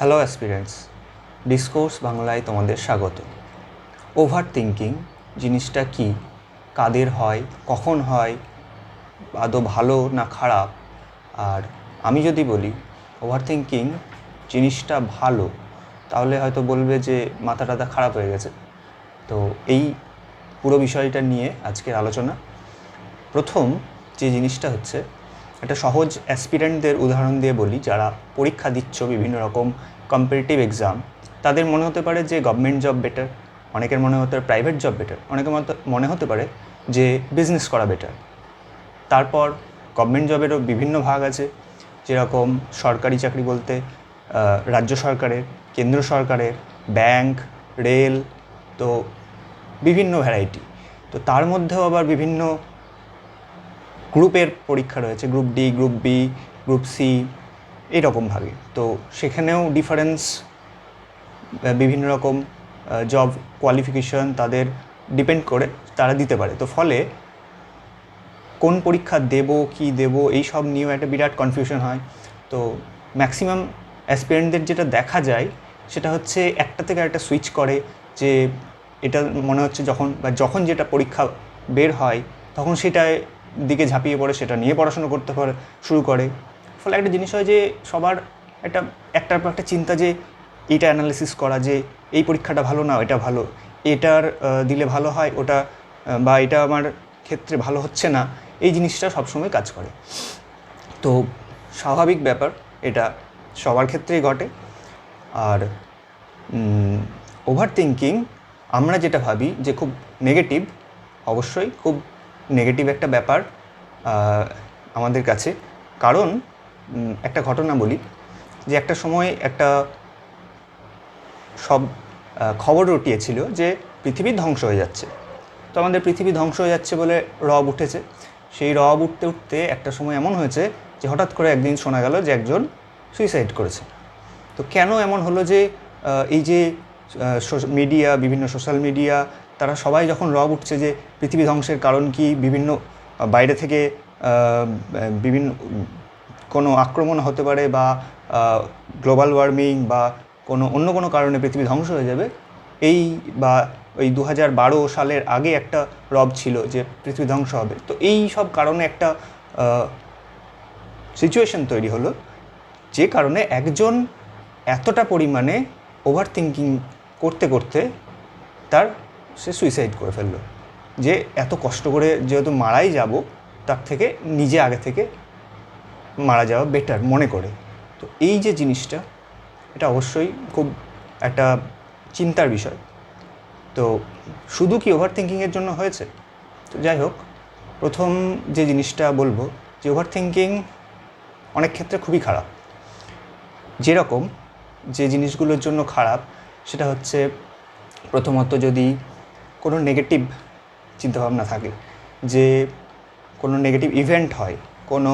Hello aspirants discourse বাংলায় তোমাদের স্বাগত। ওভার থিঙ্কিং জিনিসটা কি? কাদের হয়? কখন হয়? আদৌ ভালো না খারাপ? আর আমি যদি বলি ওভার থিঙ্কিং জিনিসটা ভালো, তাহলে হয়তো বলবে যে মাথা টাথা খারাপ হয়ে গেছে। তো এই পুরো বিষয়টা নিয়ে আজকের আলোচনা। প্রথম যে জিনিসটা হচ্ছে একটা সহজ অ্যাসপিরেন্টদের উদাহরণ দিয়ে বলি, যারা পরীক্ষা দিচ্ছ বিভিন্ন রকম কম্পিটিটিভ এক্সাম তাদের মনে হতে পারে যে গভর্নমেন্ট জব বেটার অনেকের মনে হতে পারে প্রাইভেট জব বেটার অনেকের মনে হতে পারে যে বিজনেস করা বেটার তারপর গভর্নমেন্ট জবেরও বিভিন্ন ভাগ আছে, যেরকম সরকারি চাকরি বলতে রাজ্য সরকারের, কেন্দ্র সরকারের ব্যাংক রেল তো বিভিন্ন ভ্যারাইটি তো তার মধ্যেও আবার বিভিন্ন গ্রুপের পরীক্ষা রয়েছে, group D, group B, group C এইরকমভাবে তো সেখানেও ডিফারেন্স বিভিন্ন রকম জব কোয়ালিফিকেশন তাদের ডিপেন্ড করে, তারা দিতে পারে। তো ফলে কোন পরীক্ষা দেব, কি দেব, এই সব নিয়েও একটা বিরাট কনফিউশন হয়। তো ম্যাক্সিমাম অ্যাসপিরেন্টদের যেটা দেখা যায়, সেটা হচ্ছে একটা থেকে একটা সুইচ করে যে এটা মনে হচ্ছে যখন বা যখন যেটা পরীক্ষা বের হয়, তখন সেটার দিকে ঝাঁপিয়ে পড়ে, সেটা নিয়ে পড়াশোনা করতে পারে, শুরু করে। ফলে একটা জিনিস হয় যে, সবার একটা একটার একটা চিন্তা যে এইটা অ্যানালিসিস করা যে, এই পরীক্ষাটা ভালো না এটা ভালো। এটার দিলে ভালো হয়, ওটা বা এটা আমার ক্ষেত্রে ভালো হচ্ছে না, এই জিনিসটা সবসময় কাজ করে। তো স্বাভাবিক ব্যাপার, এটা সবার ক্ষেত্রেই ঘটে। আর ওভার থিঙ্কিং আমরা যেটা ভাবি যে খুব নেগেটিভ অবশ্যই খুব নেগেটিভ একটা ব্যাপার আমাদের কাছে। কারণ একটা ঘটনা বলি, যে একটা সময় একটা সব খবর রটিয়েছিল যে পৃথিবী ধ্বংস হয়ে যাচ্ছে। তো আমাদের পৃথিবী ধ্বংস হয়ে যাচ্ছে বলে রব উঠেছে। সেই রব উঠতে উঠতে একটা সময় এমন হয়েছে যে হঠাৎ করে একদিন শোনা গেল যে একজন সুইসাইড করেছে। তো কেন এমন হলো যে এই যে মিডিয়া বিভিন্ন সোশ্যাল মিডিয়া তারা সবাই যখন রব উঠছে যে পৃথিবী ধ্বংসের কারণ কি, বিভিন্ন বাইরে থেকে বিভিন্ন, কোনো আক্রমণ হতে পারে বা গ্লোবাল ওয়ার্মিং বা কোনো অন্য কোনো কারণে পৃথিবী ধ্বংস হয়ে যাবে, এই বা ওই দু হাজার বারো সালের আগে একটা রব ছিল যে পৃথিবী ধ্বংস হবে। তো এই সব কারণে একটা সিচুয়েশন তৈরি হলো যে কারণে একজন এতটা পরিমাণে ওভার থিঙ্কিং করতে করতে তার সে সুইসাইড করে ফেলল। যে এত কষ্ট করে যেহেতু মারাই যাব, তার থেকে নিজে আগে থেকে মারা যাওয়া বেটার মনে করে। তো এই যে জিনিসটা, এটা অবশ্যই খুব একটা চিন্তার বিষয়। তো শুধু কি ওভার থিঙ্কিংয়ের জন্য হয়েছে? তো যাই হোক, প্রথম যে জিনিসটা বলব, যে ওভার থিঙ্কিং অনেক ক্ষেত্রে খুবই খারাপ। যেরকম যে জিনিসগুলোর জন্য খারাপ, সেটা হচ্ছে প্রথমত যদি কোনো নেগেটিভ চিন্তাভাবনা থাকে, যে কোনো নেগেটিভ ইভেন্ট হয়, কোনো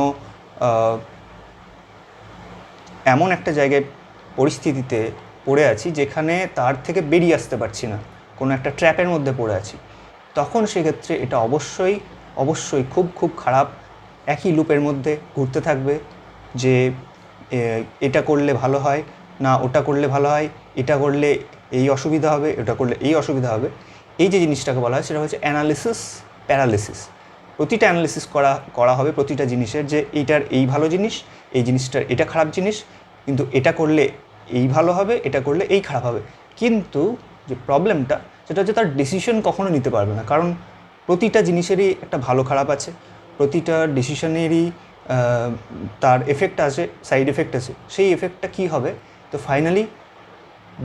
এমন একটা জায়গায় পরিস্থিতিতে পড়ে আছি যেখানে তার থেকে বেরিয়ে আসতে পারছি না, কোনো একটা ট্র্যাপের মধ্যে পড়ে আছি। তখন সেক্ষেত্রে এটা অবশ্যই অবশ্যই খুব খুব খারাপ একই লুপের মধ্যে ঘুরতে থাকবে যে এটা করলে ভালো হয়, না ওটা করলে ভালো হয়, এটা করলে এই অসুবিধা হবে এটা করলে এই অসুবিধা হবে। এই যে জিনিসটাকে বলা হয় সেটা হচ্ছে অ্যানালিসিস প্যারালিসিস প্রতিটা অ্যানালিসিস করা করা হবে প্রতিটা জিনিসের যে এইটার এই ভালো জিনিস, এই জিনিসটার এটা খারাপ জিনিস, কিন্তু এটা করলে এই ভালো হবে, এটা করলে এই খারাপ হবে। কিন্তু যে প্রবলেমটা সেটা হচ্ছে তার ডিসিশন কখনো নিতে পারবে না। কারণ প্রতিটা জিনিসেরই একটা ভালো খারাপ আছে, প্রতিটা ডিসিশনেরই তার এফেক্ট আছে সাইড এফেক্ট আছে। সেই এফেক্টটা কী হবে? তো ফাইনালি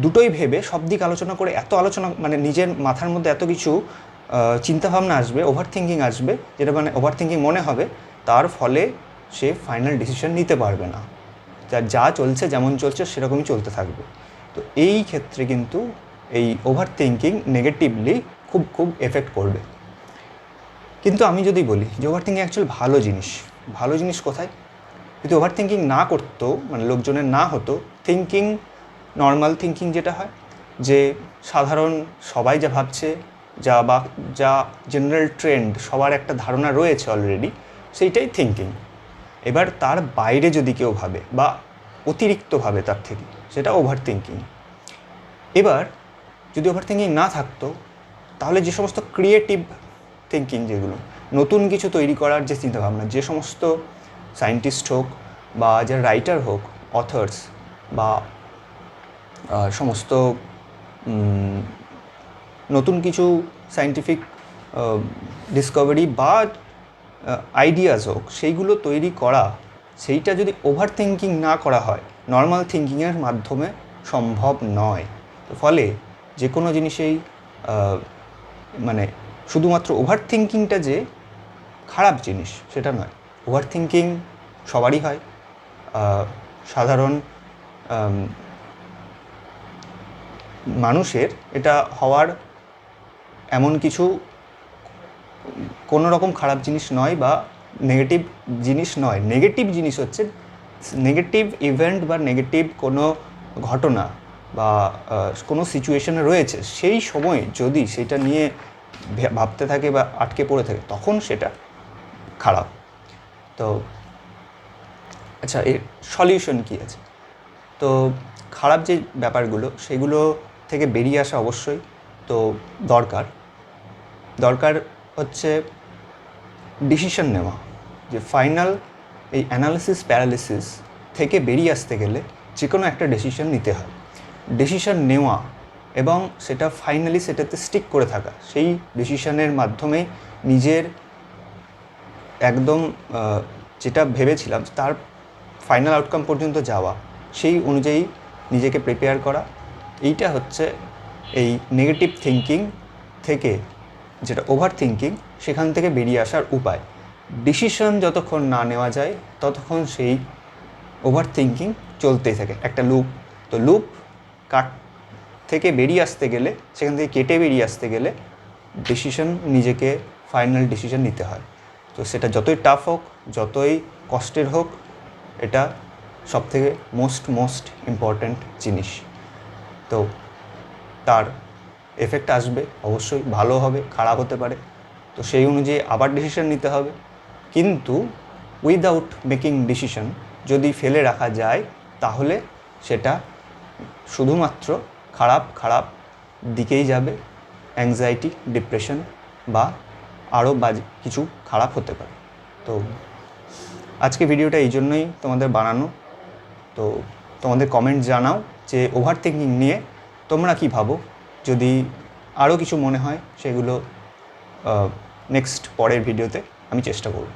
দুটোই ভেবে সব দিক আলোচনা করে এত আলোচনা মানে নিজের মাথার মধ্যে এত কিছু চিন্তাভাবনা আসবে ওভার থিঙ্কিং আসবে, যেটা মানে ওভার থিঙ্কিং মনে হবে, তার ফলে সে ফাইনাল ডিসিশন নিতে পারবে না। যা যা চলছে, যেমন চলছে, সেরকমই চলতে থাকবে। তো এই ক্ষেত্রে কিন্তু এই ওভার থিঙ্কিং নেগেটিভলি খুব খুব এফেক্ট করবে। কিন্তু আমি যদি বলি যে ওভার থিঙ্কিং অ্যাকচুয়ালি ভালো জিনিস ভালো জিনিস কোথায়? যদি ওভার থিঙ্কিং না করতো মানে লোকজনের না হতো থিঙ্কিং নর্মাল থিঙ্কিং যেটা হয়, যে সাধারণ সবাই যা ভাবছে, যা বা, যা জেনারেল ট্রেন্ড সবার একটা ধারণা রয়েছে অলরেডি সেইটাই থিঙ্কিং এবার তার বাইরে যদি কেউ ভাবে বা অতিরিক্তভাবে তার থেকে, সেটা ওভার থিঙ্কিং এবার যদি ওভার থিঙ্কিং না থাকতো, তাহলে যে সমস্ত ক্রিয়েটিভ থিঙ্কিং যেগুলো, নতুন কিছু তৈরি করার যে চিন্তাভাবনা, যে সমস্ত সায়েন্টিস্ট হোক বা যে রাইটার হোক অথার্স বা সমস্ত নতুন কিছু সায়েন্টিফিক ডিসকভারি বা আইডিয়াস হোক, সেইগুলো তৈরি করা, সেইটা যদি ওভার থিঙ্কিং না করা হয় নর্মাল থিঙ্কিংয়ের মাধ্যমে সম্ভব নয়। তো ফলে যে কোনো জিনিসেই মানে শুধুমাত্র ওভার থিঙ্কিংটা যে খারাপ জিনিস, সেটা নয়। ওভার থিঙ্কিং সবারই হয়। সাধারণ মানুষের এটা হওয়ার এমন কিছু কোনো রকম খারাপ জিনিস নয় বা নেগেটিভ জিনিস নয়। নেগেটিভ জিনিস হচ্ছে নেগেটিভ ইভেন্ট বা নেগেটিভ কোনো ঘটনা বা কোনো সিচুয়েশনে রয়েছে, সেই সময় যদি সেটা নিয়ে ভাবতে থাকে বা আটকে পড়ে থাকে, তখন সেটা খারাপ। তো আচ্ছা এর সলিউশন কী আছে? তো, খারাপ যে ব্যাপারগুলো, সেগুলো থেকে বেরিয়ে আসা অবশ্যই, তো দরকার। দরকার হচ্ছে ডিসিশন নেওয়া, যে ফাইনাল এই অ্যানালিসিস প্যারালিসিস থেকে বেরিয়ে আসতে গেলে যে কোনো একটা ডিসিশন নিতে হয়। ডিসিশন নেওয়া এবং সেটা ফাইনালি সেটাতে স্টিক করে থাকা, সেই ডিসিশনের মাধ্যমে নিজের একদম যেটা ভেবেছিলাম তার ফাইনাল আউটকাম পর্যন্ত যাওয়া, সেই অনুযায়ী নিজেকে প্রিপেয়ার করা এইটা হচ্ছে এই নেগেটিভ থিঙ্কিং থেকে যেটা ওভার থিঙ্কিং সেখান থেকে বেরিয়ে আসার উপায়। ডিসিশন যতক্ষণ না নেওয়া যায়, ততক্ষণ সেই ওভার থিঙ্কিং চলতেই থাকে। একটা লুপ তো লুপ কাট থেকে বেরিয়ে আসতে গেলে, সেখান থেকে কেটে বেরিয়ে আসতে গেলে ডিসিশন নিজেকে ফাইনাল ডিসিশন নিতে হয়। তো সেটা যতই টাফ হোক, যতই কষ্টের হোক, এটা সবথেকে মোস্ট মোস্ট ইম্পর্ট্যান্ট জিনিস। তো তার এফেক্ট আসবে, অবশ্যই ভালো হবে, খারাপ হতে পারে। তো সেই অনুযায়ী আবার ডিসিশন নিতে হবে। কিন্তু উইদাউট মেকিং ডিসিশন যদি ফেলে রাখা যায়, তাহলে সেটা শুধুমাত্র খারাপ খারাপ দিকেই যাবে। অ্যাংজাইটি ডিপ্রেশন বা আরও বাজে, কিছু খারাপ হতে পারে। তো আজকে ভিডিওটা এই জন্যই তোমাদের বানানো। তো তোমাদের কমেন্ট জানাও। যে ওভার থিঙ্কিং নিয়ে তোমরা কি ভাবো? যদি আরও কিছু মনে হয়, সেগুলো নেক্সট পরের ভিডিওতে আমি চেষ্টা করব।